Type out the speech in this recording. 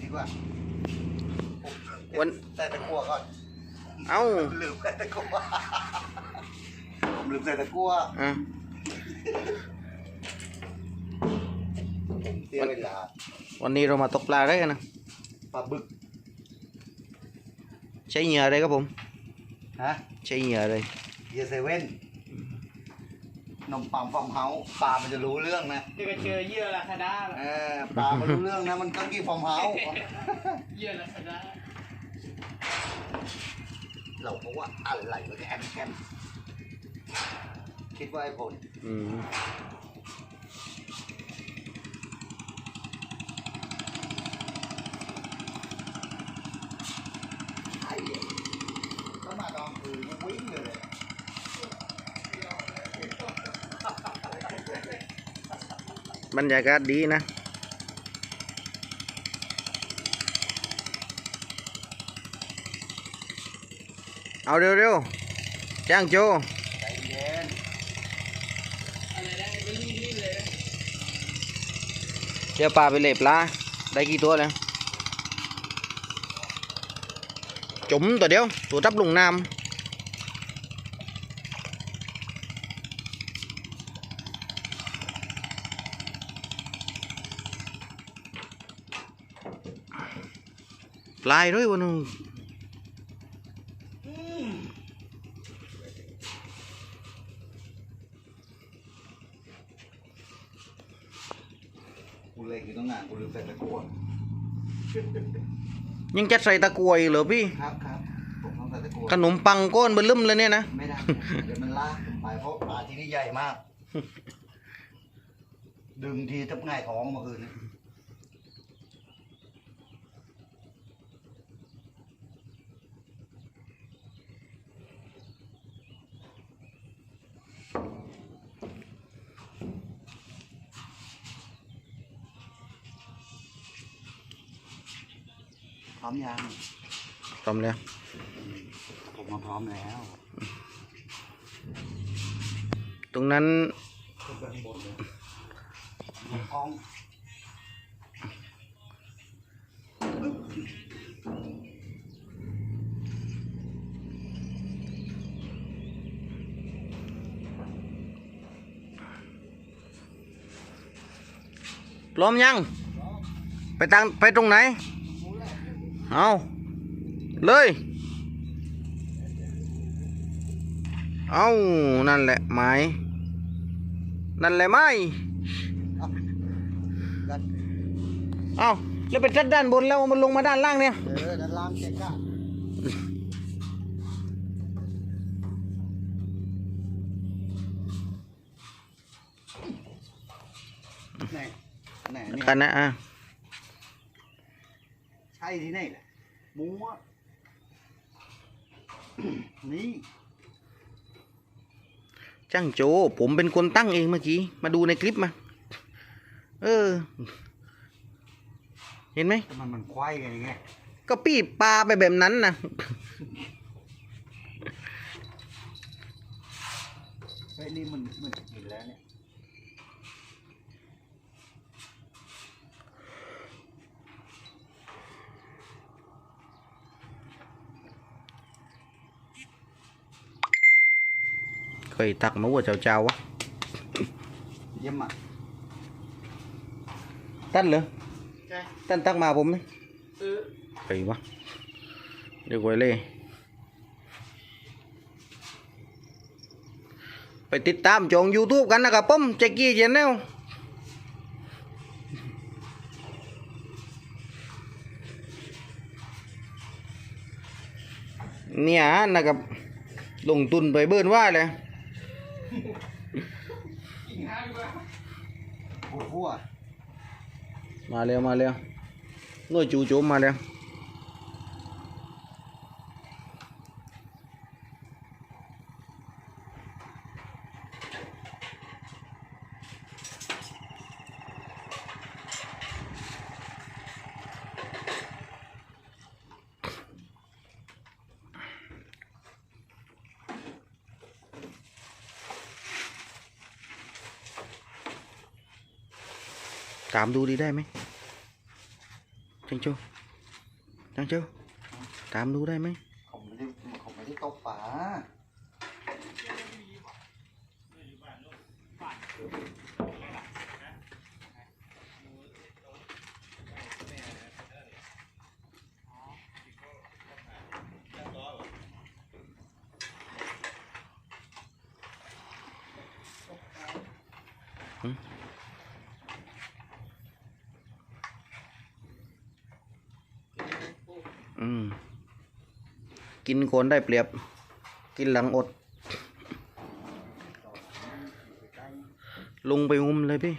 ดีกว่าวันใส่ตะกั่วก่อนเอ้าลืมใส่ตะกั่วผมลืมใส่ตะกั่วอะผมเสียเวลาวันนี้เรามาตกปลาได้กันนะปลาบึก ใช้เหยื่ออะไรครับผมฮะใช้เหยื่ออะไรเยเซเว่น นมปังฟอมเฮาส์ปลามันจะรู้เรื่องนะนี่ก็เจอเยื่อลาคาด้าเออปลามันรู้เรื่องนะมันก็กี่ฟอมเฮาส์เยื่อลาคาด้าเราบอกว่าอะไรวะแอมแคมคิดว่าไอ้ผลอืม ไอ้เหี้ยถ้ามาตอนคืนมันวิ่งเลย บรรยากาศดีนะเอาเร็วๆจ้างโจใจเย็นอะไรนะไม่รีบรีบเลยนะเดี๋ยวปลาไปเล็บปลาได้กี่ตัวแล้วจุ๋มตัวเดียว ตัวทับลงน้ำ ปลายด้วยวันนึงกูเล็กอยู่ตั้งนานกูลืมใส่ตะกั่วยังจะใส่ตะกรวยเหรอพี่ ครับครับผมต้องใส่ตะกั่วขนมปังก้อนเบลึมเลยเนี่ยนะ ไม่ได้เดี๋ยวมันลากขึ้นไปเพราะปลาที่นี่ใหญ่มาก ดึงทีทับง่ายท้องเมื่อคืน พร้อมยังพร้อมแล้ว ผมมาพร้อมแล้ว ตรงนั้นขึ้นไปข้างบนเลยกล้องพร้อมยัง ไปตังไปตรงไหน เอาเลย เอานั่นแหละไม้ นั่นแหละไม้กันเอาแล้วไปจัดด้านบนแล้วมันลงมาด้านล่างเนี่ย เออ ด้านล่างเจ๊กะไหนไหนเนี่ยกันนะอะ ใช่ที่ไหนแหละมัวนี่จ้างโจ ผมเป็นคนตั้งเองเมื่อกี้ มาดูในคลิปมา เออ เห็นไหมแต่มันมันควายไงไงก็ปี้ปลาไปแบบนั้นนะเฮ้ยนี่มันมันจะกินแล้วเนี่ย เคยตักมาว่าเจ้าเจ้าวะเยี่ยมอะตั้นเหรอใช่ตั้นตักมาผมไหมเออใครวะเดี๋ยวไว้เลยไปติดตามจอง YouTube กันนะครับผมแจ็กกี้เจนแนลเนี่ยนะครับลงทุนไปเบิ้นว่าเลย กินข้าวดีกว่าหัวหัวมาเร็วมาเร็วหน่วยจูโจมมาเร็ว ถามดูดีได้ไหมจังชูจังชูตามดูได้ไหมเขาไม่ได้เขาไม่ได้ตกป่า อืม กินคนได้เปรียบ กินหลังอด ลงไปงุมเลยพี่